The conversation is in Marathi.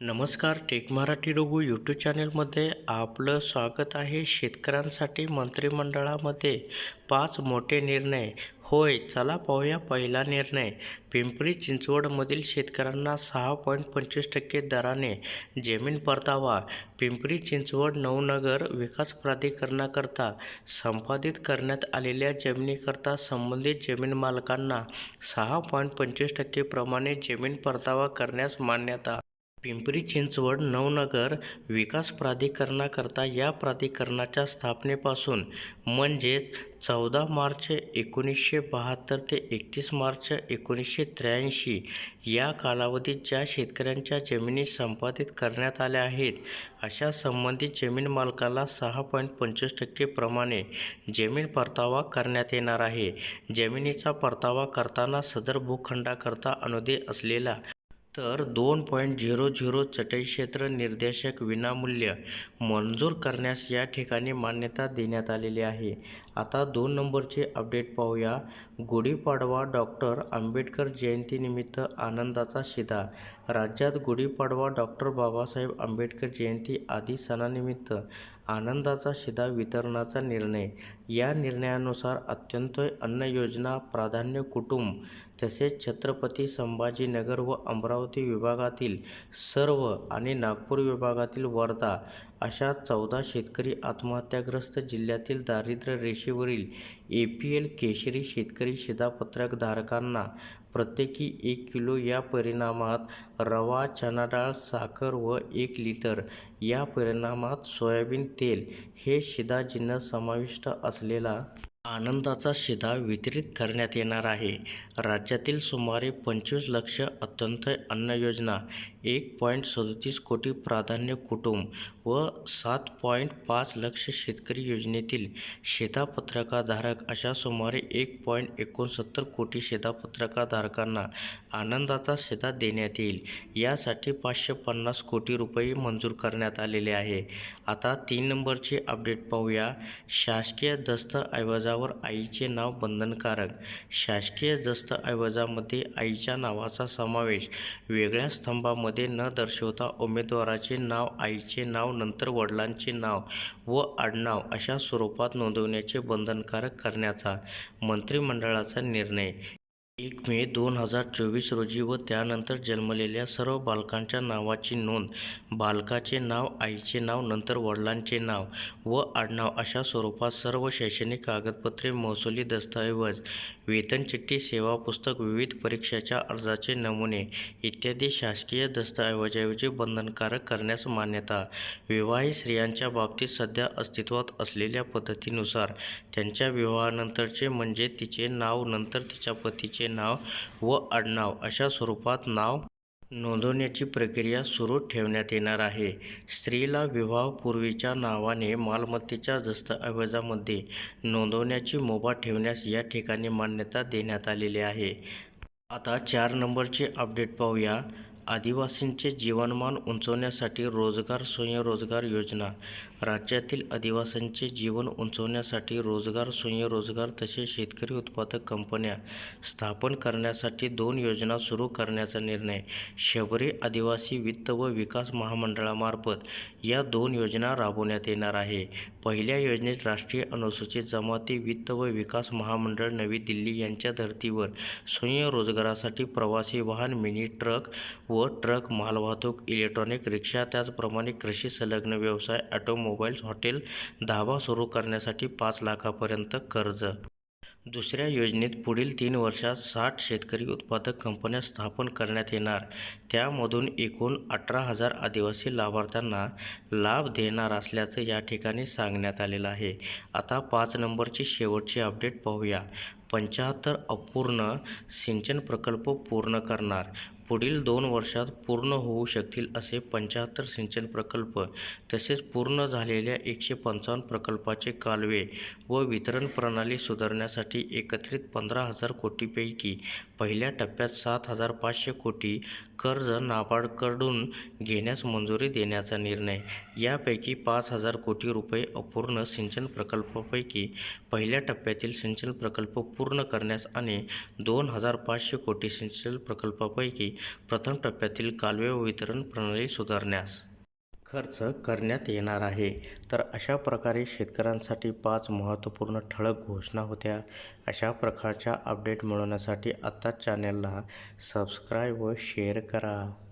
नमस्कार टेक मराठी रघु यूट्यूब चॅनलमध्ये आपलं स्वागत आहे. शेतकऱ्यांसाठी मंत्रिमंडळामध्ये पाच मोठे निर्णय. होय चला पाहूया पहिला निर्णय. पिंपरी चिंचवडमधील शेतकऱ्यांना सहा पॉईंट पंचवीस टक्के दराने जमीन परतावा. पिंपरी चिंचवड नवनगर विकास प्राधिकरणाकरता संपादित करण्यात आलेल्या जमिनीकरता संबंधित जमीन मालकांना सहा पॉईंट पंचवीस टक्केप्रमाणे जमीन परतावा करण्यास मान्यता पिंपरी चिंचवड नवनगर विकास प्राधिकरणाकरता या प्राधिकरणाच्या स्थापनेपासून म्हणजेच चौदा मार्च एकोणीसशे बहात्तर ते एकतीस मार्च एकोणीसशे त्र्याऐंशी या कालावधीत ज्या शेतकऱ्यांच्या जमिनी संपादित करण्यात आल्या आहेत अशा संबंधित जमीन मालकाला सहा पॉईंट पंचवीस टक्के प्रमाणे जमीन परतावा करण्यात येणार आहे. जमिनीचा परतावा करताना सदर भूखंडाकरता अनुदे असलेला तर दोन पॉईंट झिरो झिरो चटई क्षेत्र निर्देशक विनामूल्य मंजूर करण्यास या ठिकाणी मान्यता देण्यात आलेली आहे. आता दोन नंबरचे अपडेट पाहूया. गुढीपाडवा डॉक्टर आंबेडकर जयंतीनिमित्त आनंदाचा शिदा. राज्यात गुढीपाडवा डॉक्टर बाबासाहेब आंबेडकर जयंती आदी सणानिमित्त आनंदाचा शिदा वितरणाचा निर्णय. या निर्णयानुसार अत्यंतय अन्न योजना प्राधान्य कुटुंब तसेच छत्रपती संभाजीनगर व अमरावती विभागातील सर्व आणि नागपूर विभागातील वर्धा अशा चौदा शेतकरी आत्महत्याग्रस्त जिल्ह्यातील दारिद्र्य रेषेवरील ए पी एल केशरी शेतकरी शिधापत्रक धारकांना प्रत्येकी एक किलो या परिणामात रवा चणा डाळ साखर व एक लिटर या परिणामात सोयाबीन तेल हे शिदाजिन्नस समाविष्ट असलेला आनंदाचा शिधा वितरित करण्यात येणार आहे. राज्यातील सुमारे पंचवीस लक्ष अंत्योदय अन्न योजना एक पॉईंट सदतीस कोटी प्राधान्य कुटुंब व सात पॉईंट पाच लक्ष शेतकरी योजनेतील शिधापत्रकाधारक अशा सुमारे एक पॉईंट एकोणसत्तर कोटी शिधापत्रकाधारकांना आनंदाचा शिधा देण्यात येईल. यासाठी पाचशे पन्नास कोटी रुपये मंजूर करण्यात आलेले आहे. आता तीन नंबरचे अपडेट पाहूया. शासकीय दस्तऐवजा दस्तऐवजावर आईचे नाव बंधनकारक शासकीय दस्तऐवजामध्ये आईच्या नावाचा समावेश वेगळ्या स्तंभामध्ये न दर्शवता उमेदवाराचे नाव आईचे नाव नंतर वडिलांचे नाव व आडनाव अशा स्वरूपात नोंदवण्याचे बंधनकारक करण्याचा मंत्रिमंडळाचा निर्णय. एक मे दोन हजार चोवीस रोजी व त्यानंतर जन्मलेल्या सर्व बालकांच्या नावाची नोंद बालकाचे नाव आईचे नाव नंतर वडिलांचे नाव व आडनाव अशा स्वरूपात सर्व शैक्षणिक कागदपत्रे महसुली दस्तऐवज वेतनचिठ्ठी सेवा पुस्तक विविध परीक्षाच्या अर्जाचे नमुने इत्यादी शासकीय दस्तऐवजाऐवजी बंधनकारक करण्यास मान्यता. विवाहित स्त्रियांच्या बाबतीत सध्या अस्तित्वात असलेल्या पद्धतीनुसार त्यांच्या विवाहानंतरचे म्हणजे तिचे नाव नंतर तिच्या पतीचे नाव व आडनाव अशा स्वरूपात नाव नोंदवण्याची प्रक्रिया सुरू ठेवण्यात येणार आहे. स्त्रीला विवाहपूर्वीच्या नावाने मालमत्तेच्या दस्तऐवजामध्ये नोंदवण्याची मुभा ठेवण्यास या ठिकाणी मान्यता देण्यात आलेली आहे. आता चार नंबरचे अपडेट पाहूया. आदिवासींचे जीवनमान उंचवण्यासाठी रोजगार स्वयंरोजगार योजना. राज्यातील आदिवासींचे जीवन उंचवण्यासाठी रोजगार स्वयंरोजगार तसेच शेतकरी उत्पादक कंपन्या स्थापन करण्यासाठी दोन योजना सुरू करण्याचा निर्णय शबरी आदिवासी वित्त व विकास महामंडळामार्फत या दोन योजना राबवण्यात येणार आहे. पहिल्या योजनेत राष्ट्रीय अनुसूचित जमाती वित्त व विकास महामंडळ नवी दिल्ली यांच्या धर्तीवर स्वयंरोजगारासाठी प्रवासी वाहन मिनी ट्रक व ट्रक मालवाहतूक इलेक्ट्रॉनिक रिक्षा त्याचप्रमाणे कृषी संलग्न व्यवसाय ऑटोमोबाईल्स हॉटेल धाबा सुरू करण्यासाठी पाच लाखापर्यंत कर्ज. दुसऱ्या योजनेत पुढील तीन वर्षात साठ शेतकरी उत्पादक कंपन्या स्थापन करण्यात येणार. त्यामधून एकूण अठरा हजार आदिवासी लाभार्थ्यांना लाभ देणार असल्याचं या ठिकाणी सांगण्यात आलेलं आहे. आता पाच नंबरची शेवटची अपडेट पाहूया. पंच्याहत्तर अपूर्ण सिंचन प्रकल्प पूर्ण करणार. पुढील दोन वर्षात पूर्ण होऊ शकतील असे पंच्याहत्तर सिंचन प्रकल्प तसेच पूर्ण झालेल्या एकशे पंचावन्न प्रकल्पाचे कालवे व वितरण प्रणाली सुधारण्यासाठी एकत्रित पंधरा हजार कोटीपैकी पहिल्या टप्प्यात सात हजार पाचशे कोटी कर्ज नाबार्डकडून घेण्यास मंजुरी देण्याचा निर्णय. यापैकी पाच हजार कोटी रुपये अपूर्ण सिंचन प्रकल्पापैकी पहिल्या टप्प्यातील सिंचन प्रकल्प पूर्ण करण्यास आणि दोन हजार पाचशे कोटी सिंचन प्रकल्पापैकी प्रथम टप्प्यातील कालवे वितरण प्रणाली सुधारण्यास खर्च करण्यात येणार आहे. तर अशा प्रकारे शेतकऱ्यांसाठी पाच महत्त्वपूर्ण ठळक घोषणा होत्या. अशा प्रकारच्या अपडेट मिळवण्यासाठी आत्ताच चॅनलला सबस्क्राईब व शेअर करा.